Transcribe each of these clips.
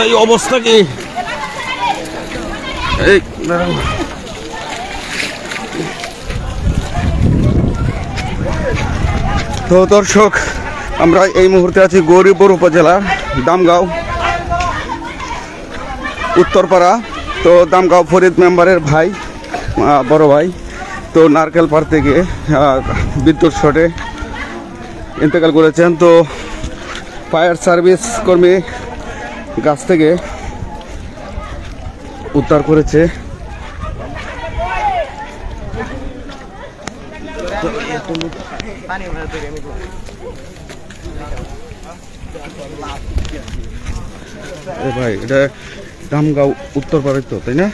এই অবস্থা কি? এই তো দর্শক আমরা এই মুহূর্তে আছি গৌরীপুর উপজেলার দামগাঁও উত্তরপাড়া। তো দামগাঁও ফরিদ মেম্বারের ভাই বড় ভাই, তো নারকেল পাড় থেকে বিদ্যুৎ শটে ইন্তেকাল করেছেন। তো ফায়ার সার্ভিস কর্মী গাছ থেকে উদ্ধার করেছে। ভাই, এটা দামগাঁও উত্তর পাড়ে তো তাই না?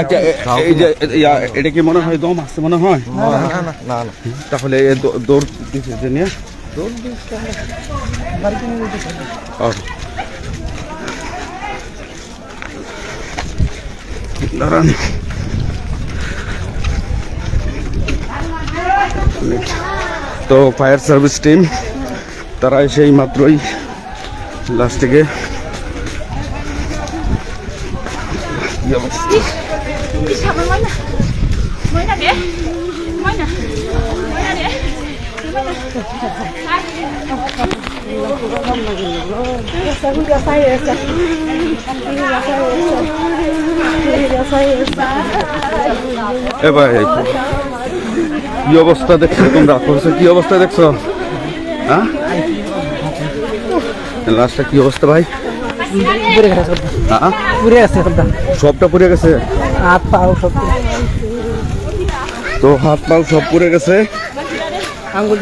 আচ্ছা এটা কি মনে হয় দম আসছে মনে হয়? তাহলে দৌড় দিছে যে নিয়ে। দাঁড়ান। তো ফায়ার সার্ভিস টিম তারা এসে মাত্রই লাস্টে কি অবস্থা এ ভাই কি অবস্থা দেখছ তোমরা? কি অবস্থা দেখছ? হ্যাঁ? লাস্টটা কি অবস্থা ভাই? পুড়ে গেছে সব হ্যাঁ? পুড়ে গেছে সবটা। সবটা পুড়ে গেছে? হাত পাও সব। তো হাত পাও সব পুড়ে গেছে? আঙ্গুল।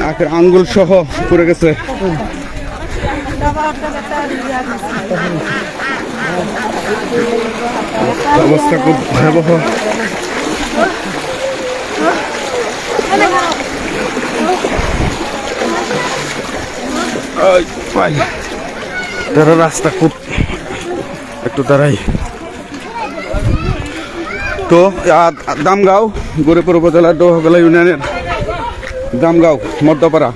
নাকের আঙ্গুল সহ পুড়ে গেছে। অবস্থা খুব ভয়াবহ। তারা রাস্তা খুব একটু দাঁড়াই। তো দামগাঁও, গরিপুর উপজেলার ডোহগলা ইউনিয়নের দামগাঁও, মধ্যপাড়া।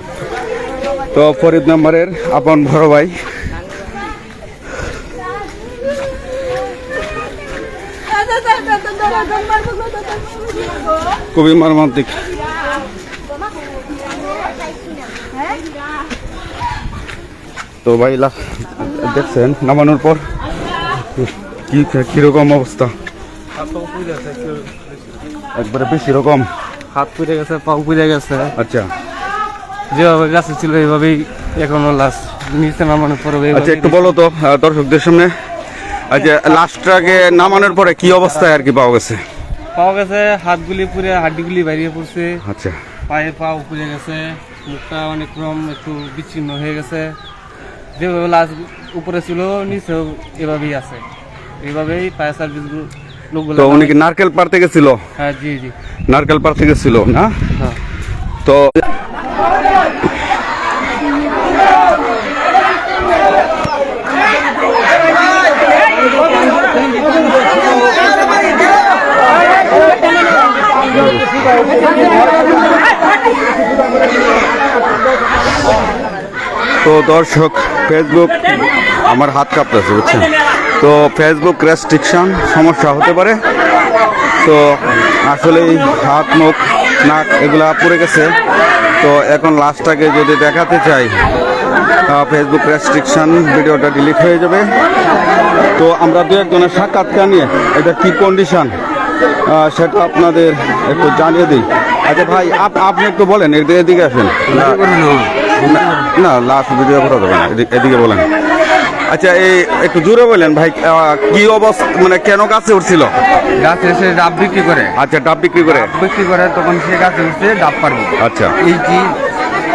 তো ফরিদ মেম্বারের আপন বড় ভাই। খুবই মর্মান্তিক। তো ভাই দেখছেন নামানোর পর কি কীরকম অবস্থা? একবারে বেশি রকম। হাত পুড়ে গেছে পাও পুড়ে গেছে। আচ্ছা। যেভাবে গাছে ছিল এইভাবেই এখনও লাস্ট নিচে নামানোর পরে আচ্ছা একটু বলো তো দর্শকদের সামনে। আচ্ছা লাস্টটাকে নামানোর পরে কি অবস্থায় আর কি পাওয়া গেছে? পাওয়া গেছে হাতগুলি পুড়ে হাড্ডিগুলি বাইরে পড়ছে। আচ্ছা। পায়ে পাও পুড়ে গেছে মুখটা অনেক রকম একটু বিচ্ছিন্ন হয়ে গেছে। যেভাবে লাশ উপরে ছিল নিচেও এভাবেই আছে। এইভাবেই ফায়ার সার্ভিস লোকগুলো তো উনি কি নারকেল পাড়তে গেছিল হ্যাঁ জি জি। নারকেল পাড়তে গেছিল না? হ্যাঁ। তো তো দর্শক ফেসবুক আমার হাত কাঁপতেছে, বুঝছেন? তো ফেসবুক রেস্ট্রিকশন সমস্যা হতে পারে। তো আসলে হাত, মুখ, নাক এগুলা পড়ে গেছে। তো এখন লাস্টটাকে যদি দেখাতে চাই ফেসবুক রেস্ট্রিকশন ভিডিওটা ডিলিট হয়ে যাবে। তো আমরা দু একজনের সাক্ষাৎকার নিয়ে এটা কি কন্ডিশন সেটা আপনাদের একটু জানিয়ে দিই। আচ্ছা ভাই, আপ- আপনি একটু বলেন, এদিকে আসেন। না- লাস্ট ভিডিও করা যাবে না এদিকে- এদিকে বলেন। আচ্ছা এই একটু জোরে বলেন ভাই কি অবস্থা মানে কেন গাছে উঠছিল? গাছ এসে ডাব বিক্রি করে। আচ্ছা ডাব বিক্রি করে। বিক্রি করে তখন সে গাছে উঠছে ডাব পারবে আচ্ছা। এই কি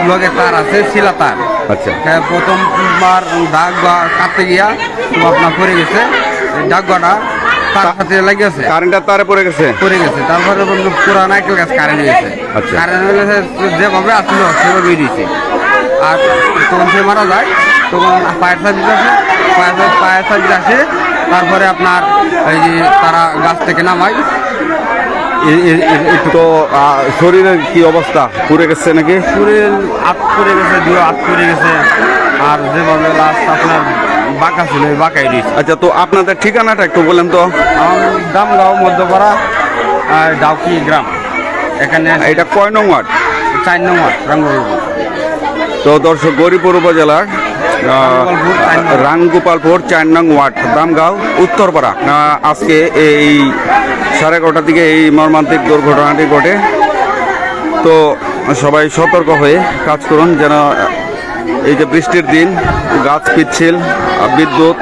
লগে তার আছে শিলা তার। আচ্ছা। প্রথমবার দাগ বা কাটতে গিয়া আপনার পড়ে গেছে এই ডাকবাটা তার সাথে লাগিয়েছে কারেন্টের তারে পড়ে গেছে? পড়ে গেছে তারপরে পুরা নাইকেল গাছ কারেন্ট গেছে। আচ্ছা। কারেন্ট হয়ে গেছে যেভাবে আসলো সেভাবেই দিয়েছে। আর তখন সে মারা যায় তখন ফায়ার সার্ভিস আসে ফায়ার ফায়ার সার্ভিস আসে তারপরে আপনার এই যে তারা গাছ থেকে নামায়। তো শরীরের কি অবস্থা? পুড়ে গেছে নাকি? শরীর আট করে গেছে দুই আট করে গেছে আর যেভাবে লাস্ট আপনার বাঁকা ছিল বাঁকাই দিয়েছে আচ্ছা তো আপনাদের ঠিকানাটা একটু বলেন তো। দামগাঁও মধ্যপাড়া আর ডাউকি গ্রাম। এখানে এটা কয় নং ওয়ার্ড? চার নম্বর রঙ্গপুর তো দর্শক গরিপুর উপজেলার আহ, রামগোপালপুর, চার। নং ওয়ার্ড দামগাঁও উত্তরপাড়া আজকে এই সাড়ে এগারোটার দিকে এই মর্মান্তিক দুর্ঘটনাটি ঘটে তো সবাই সতর্ক হয়ে কাজ করুন যেন এই যে বৃষ্টির দিন গাছ পিচ্ছিল বিদ্যুৎ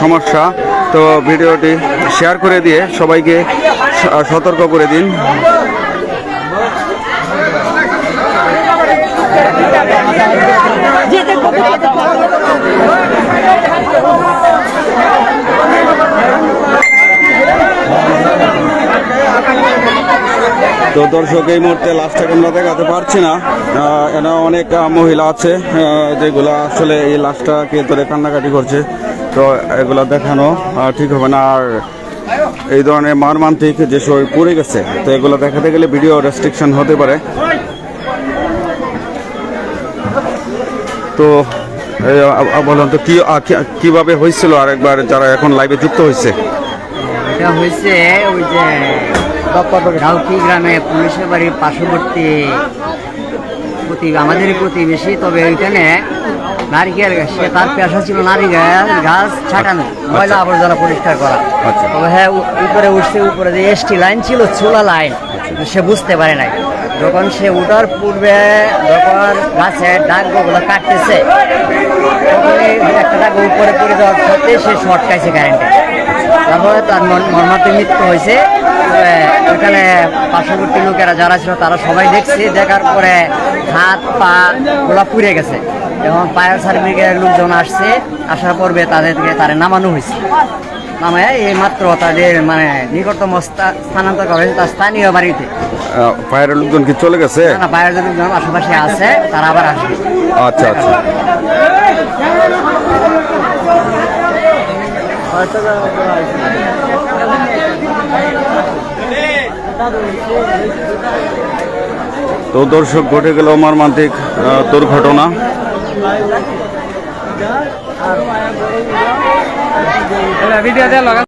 সমস্যা তো ভিডিওটি শেয়ার করে দিয়ে সবাইকে সতর্ক করে দিন তো দর্শক, এই মুহূর্তে লাশটাকে আমরা দেখাতে পারছি না। এখানে অনেক মহিলা আছে যেগুলা আসলে এই লাশটাকে ধরে কান্নাকাটি করছে। তো এগুলা দেখানো ঠিক হবে না। আর এই ধরনের মারমান্তিক যে সবাই পড়ে গেছে, তো এগুলো দেখাতে গেলে ভিডিও রেস্ট্রিকশন হতে পারে। তো বলুন তো কীভাবে হয়েছিল আরেকবার যারা এখন লাইভে যুক্ত হয়েছে? এটা হয়েছে ওই যে ডাউকি গ্রামে পুলিশের বাড়ির পার্শ্ববর্তী প্রতি আমাদের প্রতিবেশী তবে ওইখানে নারিকেল গাছ সে তার পেশা ছিল নারিকেল গাছ ছাটানো ময়লা আবর্জনা পরিষ্কার করা। আচ্ছা। তবে হ্যাঁ উপরে উঠছে উপরে যে এসটি লাইন ছিল চুলা লাইন সে বুঝতে পারে নাই। যখন সে উঠার পূর্বে যখন গাছের ডাকগুলো কাটতেছে একটা ডাক উপরে পড়ে যাওয়ার সাথে সে শর্ট খাইছে কারেন্টে তারপরে তার মর- মর্মান্তিক মৃত্যু হয়েছে। ওখানে পার্শ্ববর্তী লোকেরা যারা ছিল, তারা সবাই দেখছে, দেখার পরে হাত, পা গুলা পুড়ে গেছে। এবং ফায়ার সার্ভিসের লোকজন আসছে, আসার পর্বে তাদেরকে তারা নামানো হয়েছে। নামায় এই মাত্র তাদের মানে নিকটতম স্থা- স্থানান্তর করা হয়েছে তার স্থানীয় বাড়িতে। আহ, লোকজন কি চলে গেছে? না, ফায়ার লোকজন আশেপাশে আছে তারা আবার আসবে। আচ্ছা আচ্ছা। তো দর্শক ঘটে গেল মর্মান্তিক দুর্ঘটনা। ভিডিও দেওয়া লাগা